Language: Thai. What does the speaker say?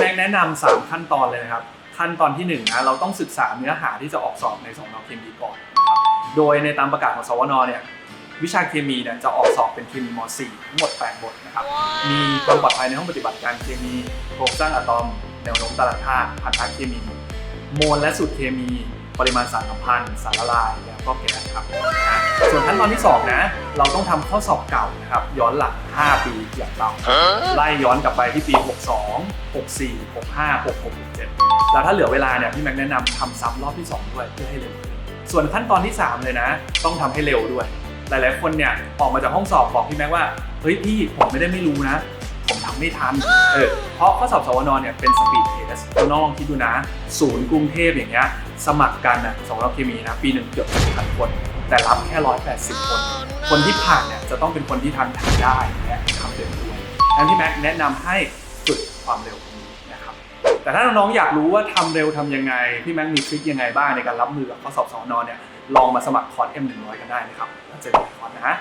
แม็กแนะนำสามขั้นตอนเลยนะครับ ขั้นตอนที่หนึ่งนะเราต้องศึกษาเนื้อหาที่จะออกสอบในสองนเคมีก่อนนะครับโดยในตามประกาศของสวนเนี่ยวิชาเคมีเนี่ยจะออกสอบเป็นเคมีม .4 ทั้งหมด 8 บทนะครับ มีความปลอดภัยในห้องปฏิบัติการเคมี โครงสร้างอะตอม แนวโน้มตลาดธาตุพันธะเคมี โมลและสูตรเคมี ปริมาณสารสัมพันธ์สารละลายแล้วก็แก๊สครับอะส่วนขั้นตอนที่2นะเราต้องทำข้อสอบเก่านะครับย้อนหลัง 5 ปีอย่างต่ำไล่ย้อนกลับไปที่ปี 62 64 65 66 67 แล้วถ้าเหลือเวลาเนี่ยพี่แม็กแนะนำทำซ้ำรอบที่ 2 ด้วยเพื่อให้เร็วขึ้นส่วนขั้นตอนที่ 3 เลยนะ ต้องทำให้เร็วด้วย หลายๆ คนเนี่ยออกมาจากห้องสอบบอกพี่แม็กว่า เฮ้ยพี่ผมไม่ได้ไม่รู้นะ ผมทำไม่ทันเออเพราะข้อสอบสวนเนี่ยเป็นสปีดเทสน้องลองคิดดูนะ ศูนย์กรุงเทพอย่างเงี้ย สมัครกันนะสองรอบเคมีนะปีหนึ่งเกือบพันคน แต่รับแค่ 180 คน คนที่ผ่านเนี่ยจะต้องเป็นคนที่ทันทำได้และทำเร็วด้วยงั้นพี่แม็กแนะนำให้ฝึกความเร็วตรงนี้นะครับ แต่ถ้าน้องๆอยากรู้ว่าทำเร็วทำยังไง พี่แม็กมีทริคยังไงบ้างในการรับมือกับข้อสอบสอนเนี่ยลองมาสมัครคอร์ส M100 กันได้นะครับแล้วเจอกันในคอร์สนะ